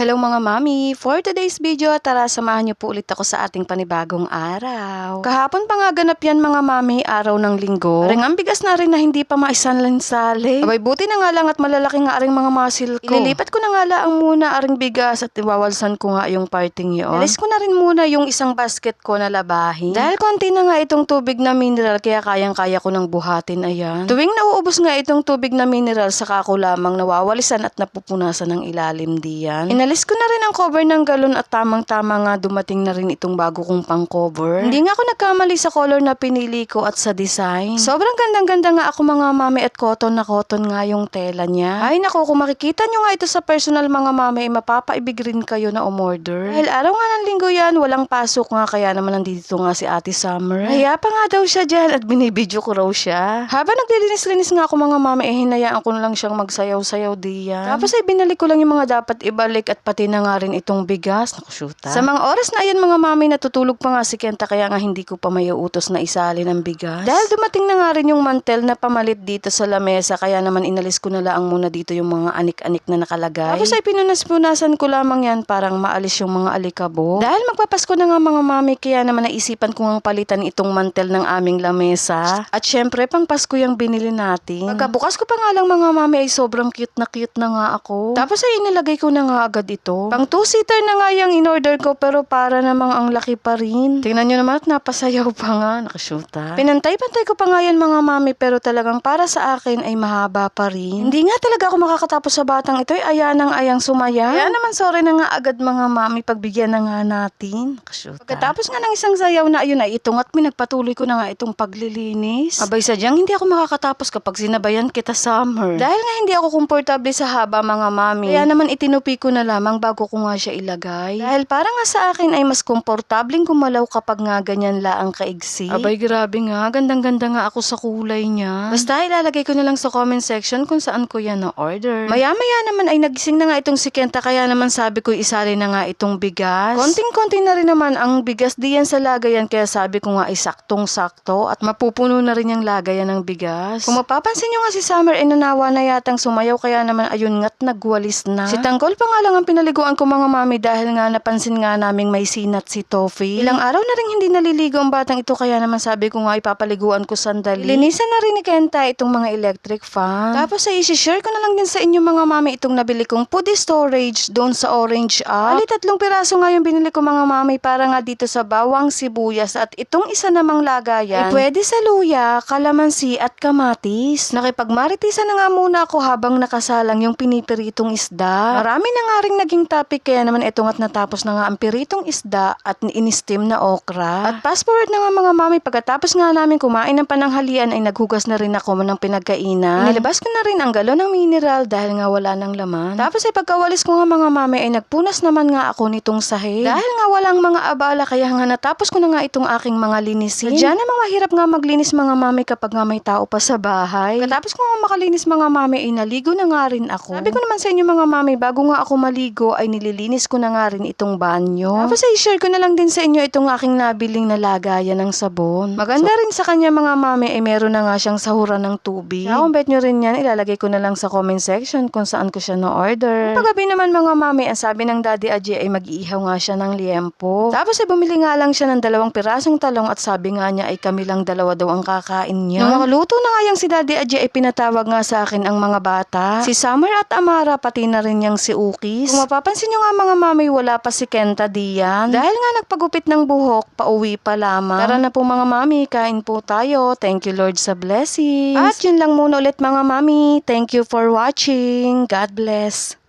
Hello mga mami! For today's video, tara samahan niyo po ulit ako sa ating panibagong araw. Kahapon pa nga ganap yan mga mami, araw ng linggo. Aring ang bigas na rin na hindi pa maisanlansali. Abay buti na nga lang at malalaki nga aring mga muscle ko. Ililipat ko na nga lang muna aring bigas at iwawalsan ko nga yung parting yun. Alis ko na rin muna yung isang basket ko na labahin. Dahil konti na nga itong tubig na mineral kaya kayang-kaya ko nang buhatin ayan. Tuwing nauubos nga itong tubig na mineral saka ko lamang nawawalisan at napupunasan ng ilalim diyan. Inalis ko na rin ang cover ng galon at tamang-tama nga dumating na rin itong bago kong pang-cover. Hindi nga ako nagkamali sa color na pinili ko at sa design. Sobrang gandang-ganda nga ako mga mami at cotton na cotton nga yung tela niya. Ay nako, kung makikita nyo nga ito sa personal mga mami, eh, mapapaibig rin kayo na umorder. Dahil araw nga ng linggo yan, walang pasok nga kaya naman nandito nga si Ate Summer. Kaya pa nga daw siya dyan at binibidyo ko raw siya. Habang naglilinis-linis nga ako mga mami, eh hinayaan ko na lang siyang magsayaw-sayaw diyan. Tapos ay binalik ko lang yung mga dapat ibalik at pati na nga rin itong bigas. Naku, shoota. Sa mga oras na ayan mga mami, natutulog pa nga si Kenta kaya nga hindi ko pa may utos na isali ng bigas. Dahil dumating na nga rin yung mantel na pamalit dito sa lamesa kaya naman inalis ko na lang muna dito yung mga anik-anik na nakalagay. Tapos ay pinunas-punasan ko lamang yan parang maalis yung mga alikabo. Dahil magpapasko na nga mga mami kaya naman naisipan ko ngang palitan itong mantel ng aming lamesa. At syempre pang Pasko yung binili natin. Pagkabukas ko pa nga lang mga mami ay sobrang cute na cute na nga ako. Tapos ay inilagay ko na nga agad ito. Pang two-seater na nga yung in-order ko pero para namang ang laki pa rin. Tingnan nyo naman at napasayaw pa nga. Nakashoota. Pinantay-pantay ko pa nga yan mga mami pero talagang para sa akin ay mahaba pa rin. Hindi nga talaga ako makakatapos sa batang ito ay aya ng ayang sumaya. Kaya naman sorry na nga agad mga mami pagbigyan na nga natin. Nakashoota. Pagkatapos nga ng isang sayaw na ayun ay itong at minagpatuloy ko na nga itong paglilinis. Abay sadyang hindi ako makakatapos kapag sinabayan kita summer. Dahil nga hindi ako komportable sa haba mga mami. Kaya naman itinupi ko na lamang bago ko nga siya ilagay. Dahil para nga sa akin ay mas komportabling kumalaw kapag nga ganyan la ang kaigsi. Abay grabe nga, gandang-ganda nga ako sa kulay niya. Basta ilalagay ko na lang sa comment section kung saan ko yan na-order. Maya-maya naman ay nagising na nga itong si Kenta kaya naman sabi ko isali na nga itong bigas. Konting-konti na rin naman ang bigas diyan sa lagayan kaya sabi ko nga ay saktong-sakto at mapupuno na rin yung lagayan ng bigas. Kung mapapansin nyo nga si Summer ay nanawa na yatang sumayaw kaya naman ayun nga't nagwalis na. Si Tanggol pa nga lang ang pinaliguan ko mga mami dahil nga napansin nga naming may sinat si Toffee. Ilang araw na rin hindi naliligo ang batang ito kaya naman sabi ko nga ipapaliguan ko sandali. Linisan na rin ni Kenta itong mga electric fan. Tapos ay isi-share ko na lang din sa inyo mga mami itong nabili kong pudi storage doon sa Orange App. Ali tatlong piraso nga yung binili ko mga mami para nga dito sa bawang sibuyas at itong isa namang lagayan. Ay pwede sa luya, kalamansi at kamatis. Nakipagmaritisan na nga muna ako habang nakasalang yung pinipiritong isda. Marami na nga rin naging topic kaya naman itong at natapos na nga ang piritong isda at in-steam na okra. At fast forward na nga mga mami pagkatapos nga namin kumain ng pananghalian ay naghugas na rin ako ng pinagkainan. Nilabas ko na rin ang galon ng mineral dahil nga wala ng laman. Tapos ay pagkawalis ko nga mga mami ay nagpunas naman nga ako nitong sahig. Dahil nga walang mga abala kaya nga natapos ko na nga itong aking mga linisin. Diyan namang mahirap nga maglinis mga mami kapag nga may tao pa sa bahay. Katapos ko nga makalinis mga mami ay naligo na nga rin ako. Sabi ko naman sa inyo mga mami bago nga ako maligo ay nililinis ko na nga rin itong banyo. Tapos ay share ko na lang din sa inyo itong aking nabiling na lagayan ng sabon. Maganda rin sa kanya mga mami ay meron na nga siyang sahuran ng tubig. Kaya kung bet nyo rin yan, ilalagay ko na lang sa comment section kung saan ko siya na-order. Paggabi naman mga mami, ang sabi ng Daddy Aji ay mag-iihaw nga siya ng liempo. Tapos ay bumili nga lang siya ng dalawang pirasong talong at sabi nga niya ay kami lang dalawa daw ang kakain niya. Nung makaluto na nga yung si Daddy Aji ay pinatawag nga sa akin ang mga bata. Si Summer at Amara pati na rin yung si Ukis. Kung mapapansin nyo nga mga mami, wala pa si Kenta diyan. Dahil nga nagpagupit ng buhok, pauwi pa lamang. Tara na po mga mami, kain po tayo. Thank you Lord sa blessings. At yun lang muna ulit mga mami. Thank you for watching. God bless.